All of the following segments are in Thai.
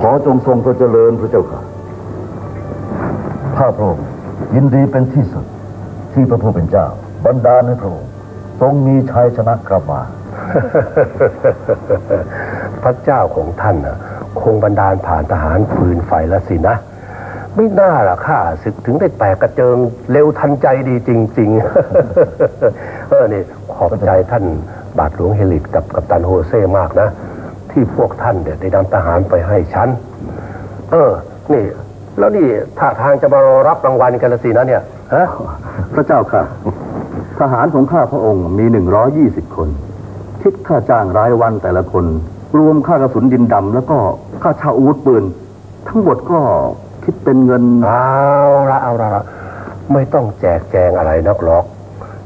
ขอจงทรงพระเจริญพระเจ้าค่ะข้าพระองค์ยินดีเป็นที่สุดที่พระผู้เป็นเจ้า บรรดาให้พระองค์ทรงมีชัยชนะกลับมา พระเจ้าของท่านน่ะคงบันดาลผ่านทหารปืนไฟแล้วสินะ ไม่น่าล่ะข้าศึกถึงได้แตกกระเจิงเร็วทันใจดีจริง ๆ เออนี่ขอบใจท่านบาทหลวงเฮลิตกับกัปตันโฮเซ่มากนะ ที่พวกท่านเนี่ยได้นำทหารไปให้ฉัน เออ นี่ แล้วนี่ท่าทางจะมารอรับรางวัลกันละสินะเนี่ย ฮะ พระเจ้าค่ะ ทหารของข้าพระองค์มีหนึ่งร้อยี่สิบคน คิดค่าจ้างรายวันแต่ละคน รวมค่ากระสุนดินดำแล้วก็ค่าเช่าอาวุธปืน ทั้งหมดก็คิดเป็นเงิน เอาละเอาละไม่ต้องแจกแจงอะไรนักหรอก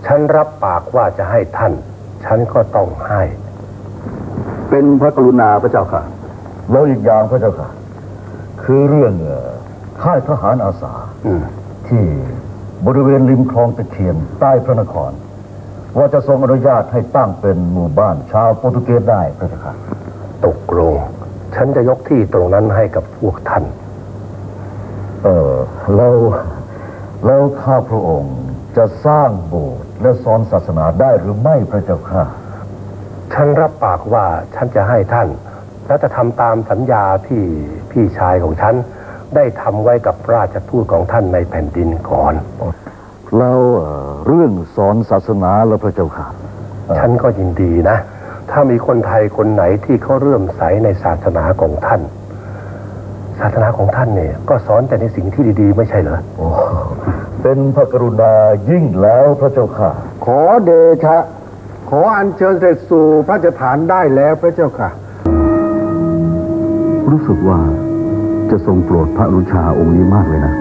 ฉันรับปากว่าจะให้ท่าน ฉันก็ต้องให้ เป็นพระกรุณาพระเจ้าค่ะ แล้วอีกอย่างพระเจ้าค่ะ คือเรื่องเอ่อค่ายทหารอาสา อืมที่บริเวณริมคลองตะเคียนใต้พระนคร ว่าจะทรงอนุญาตให้ตั้งเป็นหมู่บ้านชาวโปรตุเกสได้พระเจ้าค่ะ ตกลง ฉันจะยกที่ตรงนั้นให้กับพวกท่าน เออแล้วแล้วข้าพระองค์จะสร้างโบสถ์และสอนศาสนาได้หรือไม่พระเจ้าค่ะ ฉันรับปากว่าฉันจะให้ท่าน และจะทำตามสัญญาที่พี่ชายของฉัน ได้ทำไว้กับราชทูตของท่านในแผ่นดินก่อน แล้วเอ่อเรื่องสอนศาสนาแล้วพระเจ้าค่ะ ฉันก็ยินดีนะ ถ้ามีคนไทยคนไหนที่เขาเรื่อมใสในศาสนาของท่าน ศาสนาของท่านเนี่ย ก็สอนแต่ในสิ่งที่ดีๆ ไม่ใช่เหรอโอ้เป็นพระกรุณายิ่งแล้วพระเจ้าค่ะ ขอเดชะข ออัญเชิญเสด็จสู่พระราชฐานได้แล้วพระเจ้าค่ะ รู้สึกว่าจะทรงโปรดพระรุชาองค์นี้มากเลยนะ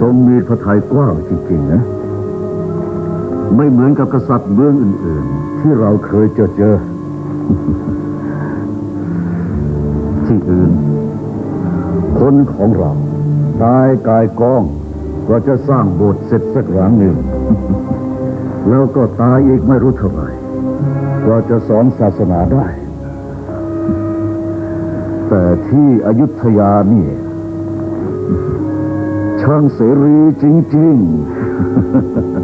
ทรงมีพระทัยกว้างจริงๆนะ ไม่เหมือนกับกษัตริย์เมืองอื่น ๆ ที่เราเคยเจอเจอ ที่อื่น คนของเราตายกายกองกว่าจะสร้างโบสถ์เสร็จสักหลังหนึ่ง แล้วก็ตายอีกไม่รู้เท่าไหร่กว่าจะสอนศาสนาได้ แต่ที่อยุธยานี่ ช่างเสรีจริง ๆ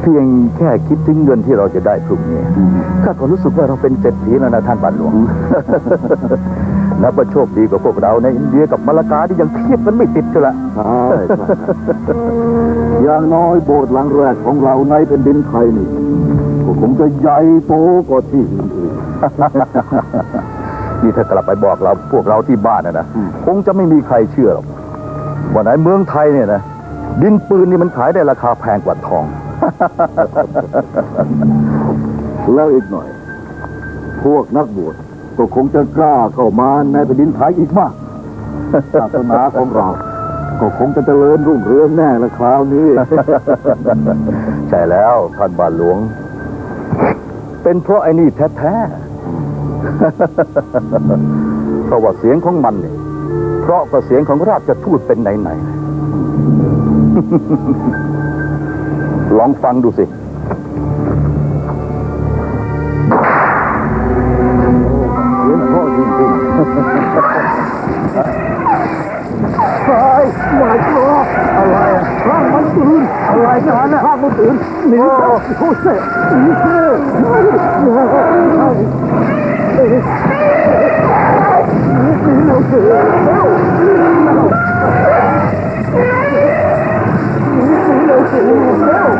เพียงแค่คิดถึงเงินที่เราจะได้พรุ่งนี้ข้าก็รู้สึกว่าเราเป็นเศรษฐีแล้วนะท่านบาทหลวงนับว่าโชคดีกว่าพวกเราในอินเดียกับมาลากาที่ยังเทียบกันไม่ติดกันละใช่อย่างน้อยโบสถ์หลังแรกของเราในแผ่นดินไทยนี่ก็คงจะใหญ่โตกว่าที่อื่นๆนี่ถ้ากลับไปบอกเราพวกเราที่บ้านนะนะคงจะไม่มีใครเชื่อหรอกว่าในเมืองไทยเนี่ยนะดินปืนนี่มันขายได้ราคาแพงกว่าทอง แล้วอีกหน่อย พวกนักบวชก็คงจะกล้าเข้ามาในแผ่นดินไทยอีกมาก ศาสนาของเรา ก็คงจะเจริญรุ่งเรืองแน่ละคราวนี้ ใช่แล้วท่านบาทหลวง เป็นเพราะไอ้นี่แท้ๆเพราะว่าเสียงของมันเนี่ยเพราะกับเสียงของราชทูตเป็นไหนๆ ลองฟังดูสิตายหาดกลัวอะไรร่างมันตื่นอะไรกันะร่างมันตื่นนีโอ้เสนีเสกหนีหนีเร็วเสือเร็ว Não!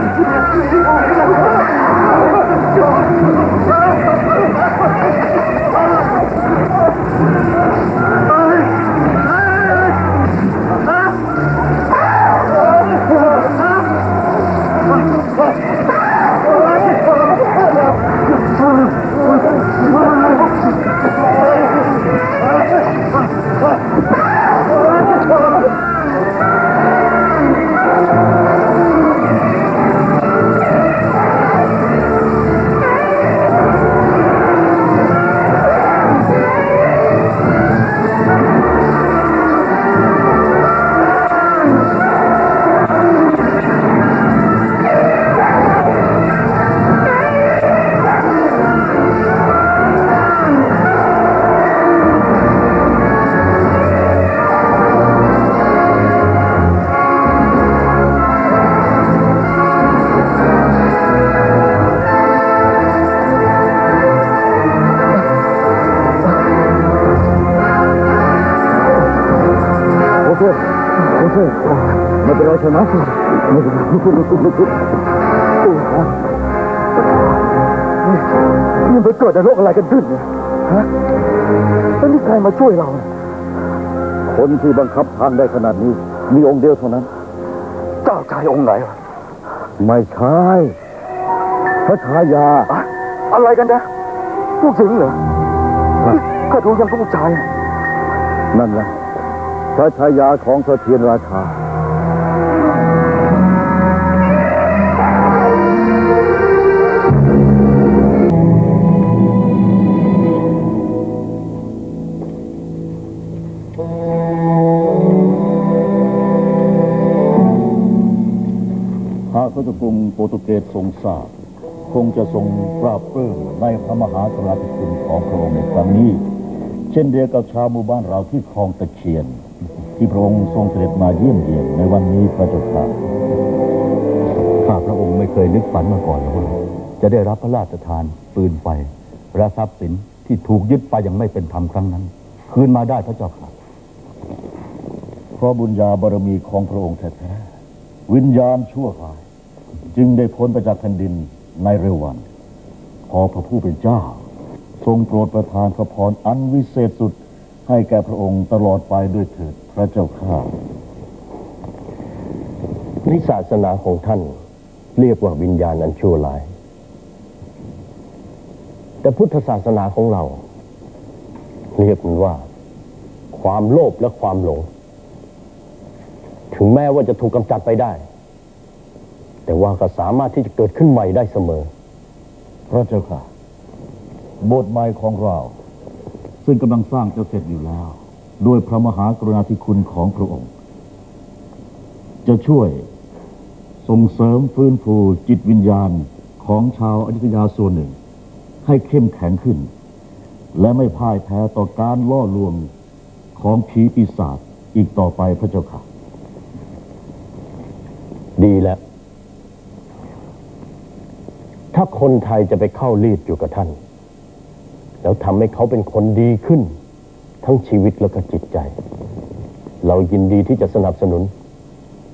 กขึ้นลุกขึ้นลุกขึ้นโอ้โหนี่นี่มันเกิดอะไรอะไรกันขึ้นเนี่ยฮะแล้วนี่ใครมาช่วยเราเนี่ยคนที่บังคับทางได้ขนาดนี้ มีองค์เดียวเท่านั้น เจ้าชายองค์ไหนวะไม่ใช่พระชายา อะไรกันนะผู้หญิงเหรอก็ดูยังผู้ชาย นั่นแหละ พระชายาของเสถียรราชาหากพระเจ้ากรุงโปรตุเกสทรงทราบ คงจะทรงปราบปลื้มในพระมหากราธิคุณของพระองค์ในครั้งนี้ เช่นเดียวกับชาวหมู่บ้านเราที่คลองตะเคียน ที่พระองค์ทรงเสด็จมาเยี่ยมเยียนในวันนี้พระเจ้าค่ะข้าพระองค์ไม่เคยนึกฝันมาก่อนเลยว่าจะได้รับพระราชทานปืนไฟและทรัพย์สินที่ถูกยึดไปอย่างไม่เป็นธรรมครั้งนั้น คืนมาได้พระเจ้าค่ะเพราะบุญญาบารมีของพระองค์แท้ๆวิญญาณชั่วร้าย จึงได้พ้นไปจากแผ่นดินในเร็ววันพอพระผู้เป็นเจ้า ทรงโปรดประทานพระพรอันวิเศษสุด ให้แก่พระองค์ตลอดไปด้วยเถิดพระเจ้าข้าในศาสนาของท่านเรียกว่าวิญญาณอันชั่วร้าย แต่พุทธศาสนาของเรา เรียกมันว่า ความโลภและความหลง ถึงแม้ว่าจะถูกกำจัดไปได้ แต่ว่าก็สามารถที่จะเกิดขึ้นใหม่ได้เสมอ พระเจ้าค่ะบสถ์ใหม่ของเรา ซึ่งกำลังสร้างจะเสร็จอยู่แล้ว ด้วยพระมหากรุณาธิคุณของพระองค์ จะช่วยส่งเสริมฟื้นฟูจิตวิญญาณของชาวอยุธยาส่วนหนึ่ง ให้เข้มแข็งขึ้น และไม่พ่ายแพ้ต่อการล่อลวงของผีปีศาจอีกต่อไปพระเจ้าค่ะ ดีแล้ว ถ้าคนไทยจะไปเข้ารีดอยู่กับท่าน แล้วทำให้เขาเป็นคนดีขึ้น ทั้งชีวิตแล้วก็จิตใจ เรายินดีที่จะสนับสนุน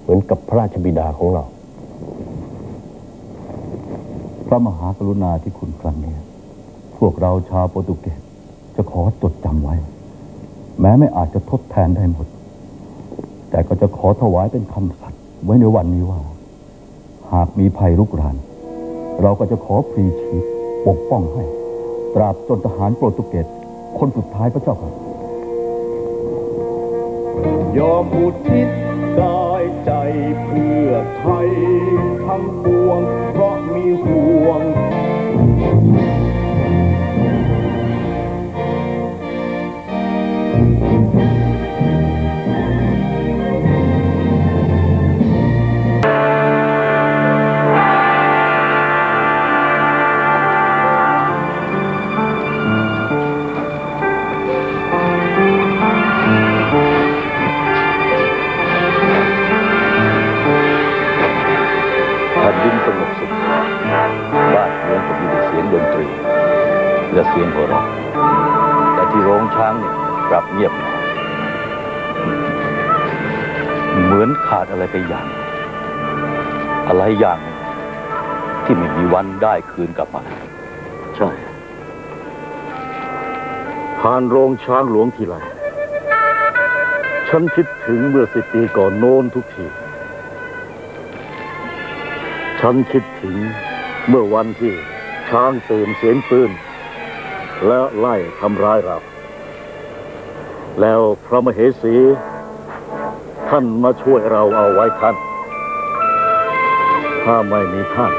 เหมือนกับพระราชบิดาของเรา พระมหากรุณาที่คุณครั้งนี้ พวกเราชาวโปรตุเกสจะขอจดจำไว้ แม้ไม่อาจจะทดแทนได้หมด แต่ก็จะขอถวายเป็นคำสัตย์ไว้ในวันนี้ว่า หากมีภัยรุกราน เราก็จะขอพรีชีพปกป้องให้ ตราบจนทหารโปรตุเกสคนสุดท้ายพระเจ้าค่ะ ยอมอุทิศกายใจเพื่อไทยทั้งปวง เพราะมีห่วง ยงดนตรีและเสียงหัวเราะแต่ที่โรงช้างเนี่ยกลับเงียบ เหมือนขาดอะไรไปอย่าง อะไรอย่างหนึ่งที่ไม่มีวันได้คืนกลับมา ใช่ผ่านโรงช้างหลวงทีไรฉันคิดถึงเมื่อสิบปีก่อนโน้นทุกที ฉันคิดถึงเมื่อวันที่ ช้างตื่นเสียงปืน แล้วไล่ทำร้ายเรา แล้วพระมเหสี ท่านมาช่วยเราเอาไว้ทันถ้าไม่มีท่าน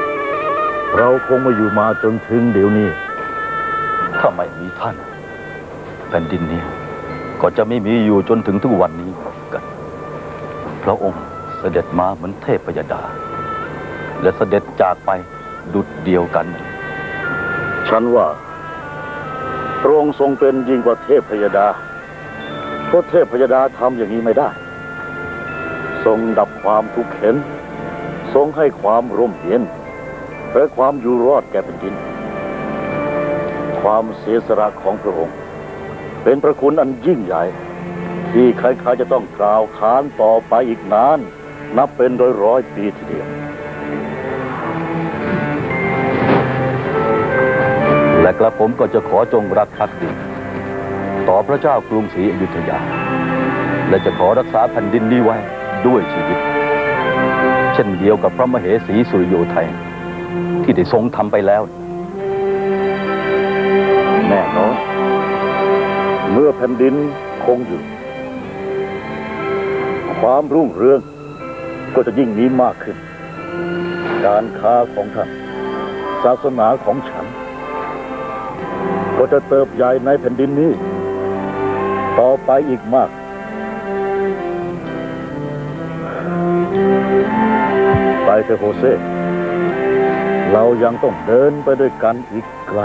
เราคงมาอยู่มาจนถึงเดี๋ยวนี้ ถ้าไม่มีท่าน แผ่นดินนี้ ก็จะไม่มีอยู่จนถึงทุกวันนี้กันพระองค์เสด็จมาเหมือนเทพยดา และเสด็จจากไปดุดเดียวกัน ฉันว่า พระองค์ทรงเป็นยิ่งกว่าเทพพยดา เพราะเทพพยดาทำอย่างนี้ไม่ได้ ทรงดับความทุกข์เข็น ทรงให้ความร่มเย็นและความอยู่รอดแก่แผ่นดิน ความเสียสละของพระองค์ เป็นพระคุณอันยิ่งใหญ่ ที่ใครๆจะต้องกล่าวขานต่อไปอีกนาน นับเป็นร้อยร้อยปีทีเดียว และผมก็จะขอจงรักภักดี ต่อพระเจ้ากรุงศรีอยุธยา และจะขอรักษาแผ่นดินนี้ไว้ด้วยชีวิต เช่นเดียวกับพระมเหสีสุริโยไทย ที่ได้ทรงทำไปแล้ว แน่นอนเมื่อแผ่นดินคงอยู่ ความรุ่งเรืองก็จะยิ่งมีมากขึ้น การค้าของท่านศาสนาของฉัน ก็จะเติบใหญ่ในแผ่นดินนี้ ต่อไปอีกมาก ไปเถอะโฮเซ เรายังต้องเดินไปด้วยกันอีกไกล